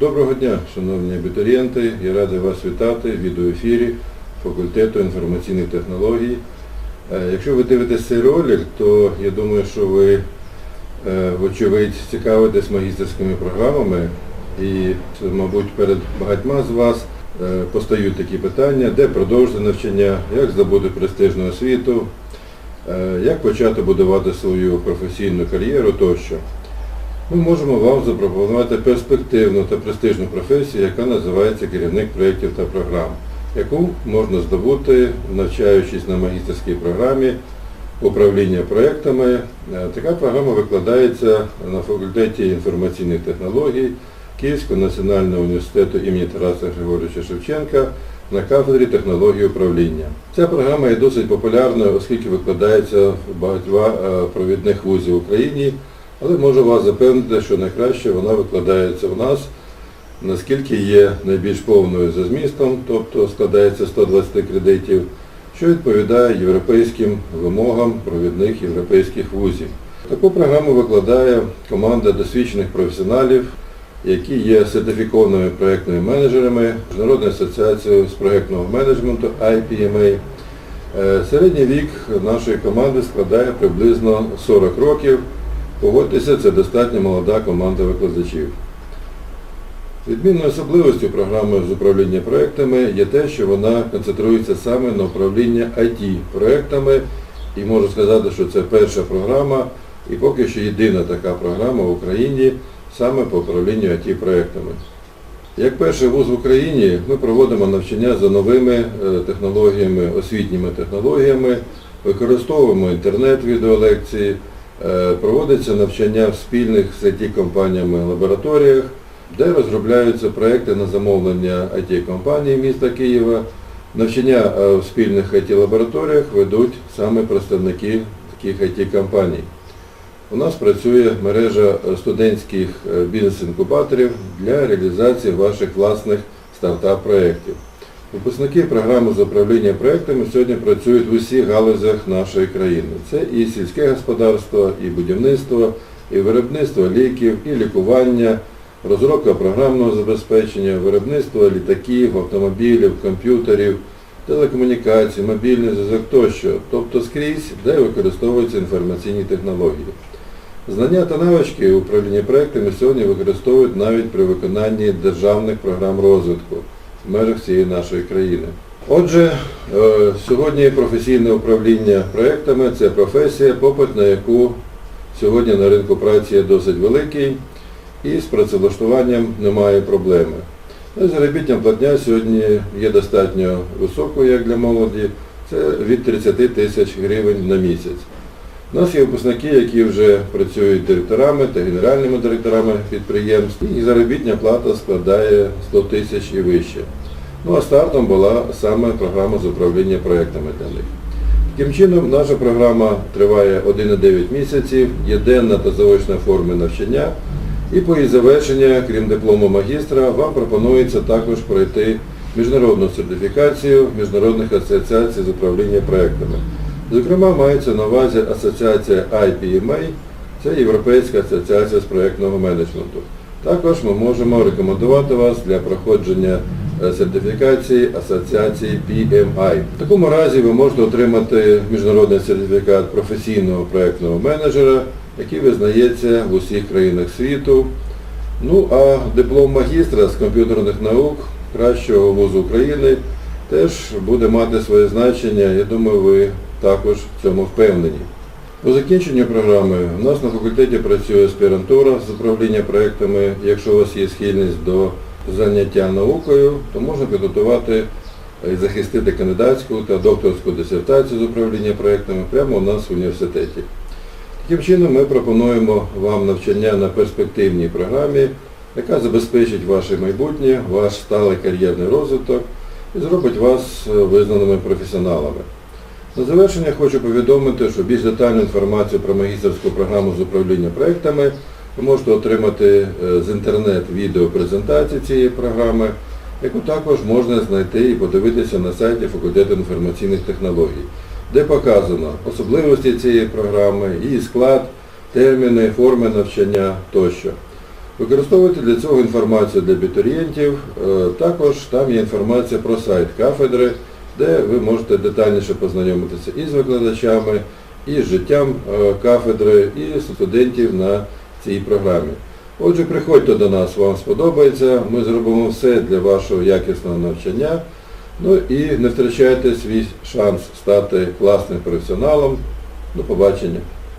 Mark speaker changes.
Speaker 1: Доброго дня, шановні абітурієнти. Я радий вас вітати в відеоефірі факультету інформаційних технологій. Е, Якщо ви дивитесь цей ролик, то я думаю, що ви, е, вочевидь, цікавитесь магістерськими програмами і, мабуть, перед багатьма з вас е, постають такі питання, де продовжити навчання, як здобути престижну освіту, як почати будувати свою професійну кар'єру тощо. Ми можемо вам запропонувати перспективну та престижну професію, яка називається керівник проєктів та програм, яку можна здобути, навчаючись на магістерській програмі управління проєктами. Е, Така програма викладається на факультеті інформаційних технологій Київського національного університету імені Тараса Григоровича Шевченка на кафедрі технології управління. Ця програма є досить популярною, оскільки викладається в багатьма е, провідних вузів в Україні. Але можу вас запевнити, що найкраще вона викладається у нас, наскільки є найбільш повною за змістом, тобто складається 120 кредитів, що відповідає європейським вимогам провідних європейських вузів. Таку програму викладає команда досвідчених професіоналів, які є сертифікованими проєктними менеджерами Міжнародної асоціації з проєктного менеджменту IPMA. Е, Середній вік нашої команди складає приблизно 40 років. Погодьтеся, це достатньо молода команда викладачів. Відмінною особливістю програми з управління проектами є те, що вона концентрується саме на управління IT-проектами. І можу сказати, що це перша програма і поки що єдина така програма в Україні саме по управлінню IT-проектами. Як перший вуз в Україні ми проводимо навчання за новими е, технологіями, освітніми технологіями, використовуємо інтернет-відеолекції, Проводиться навчання в спільних з IT-компаніями лабораторіях, де розробляються проекти на замовлення IT-компаній міста Києва. Навчання е, в спільних IT-лабораторіях ведуть саме представники таких IT-компаній. У нас працює мережа студентських е, бізнес-інкубаторів для реалізації ваших власних стартап-проєктів. Випускники програми з управління проектами сьогодні працюють в усіх галузях нашої країни. Це і сільське господарство, і будівництво, і виробництво ліків, і лікування, розробка програмного забезпечення, виробництво літаків, автомобілів, комп'ютерів, телекомунікацій, мобільний зв'язок тощо, тобто скрізь, де використовуються інформаційні технології. Знання та навички управління проектами сьогодні використовують навіть при виконанні державних програм розвитку в межах всієї нашої країни. Отже, е, сьогодні професійне управління проектами це професія, попит на яку сьогодні на ринку праці є досить великий і з працевлаштуванням немає проблеми. Ну, Заробітня платня сьогодні є достатньо високою, як для молоді, це від 30 тисяч гривень на місяць. У нас є випускники, які вже працюють директорами та генеральними директорами підприємств, і заробітня плата складає 100 тисяч і вище. Ну а стартом була саме програма з управління проектами для них. Таким чином, наша програма триває 1,9 місяців, є денна та заочна форми навчання, і по її завершення, крім диплому магістра, вам пропонується також пройти міжнародну сертифікацію міжнародних асоціацій з управління проектами. Зокрема, мається на увазі асоціація IPMA, це Європейська асоціація з проєктного менеджменту. Також ми можемо рекомендувати вас для проходження е, сертифікації асоціації PMI. В такому разі ви можете отримати міжнародний сертифікат професійного проєктного менеджера, який визнається в усіх країнах світу. Ну а диплом магістра з комп'ютерних наук кращого вузу України теж буде мати своє значення. Я думаю, ви також в цьому впевнені. По закінченню програми у нас на факультеті працює аспірантура з управління проектами. Якщо у вас є схильність до заняття наукою, то можна підготувати і захистити кандидатську та докторську дисертацію з управління проектами прямо у нас в університеті. Таким чином ми пропонуємо вам навчання на перспективній програмі, яка забезпечить ваше майбутнє, ваш сталий кар'єрний розвиток і зробить вас е, визнаними професіоналами. На завершення хочу повідомити, що більш детальну інформацію про магістерську програму з управління проектами ви можете отримати е, з інтернет-відео презентації цієї програми, яку також можна знайти і подивитися на сайті факультету інформаційних технологій, де показано особливості цієї програми, її склад, терміни, форми навчання тощо. Використовуйте для цього інформацію для абітурієнтів. Е, Також там є інформація про сайт кафедри, де ви можете детальніше познайомитися і з викладачами, і з життям е, кафедри, і студентів на цій програмі. Отже, приходьте до нас, вам сподобається. Ми зробимо все для вашого якісного навчання. Ну і не втрачайте свій шанс стати класним професіоналом. До побачення.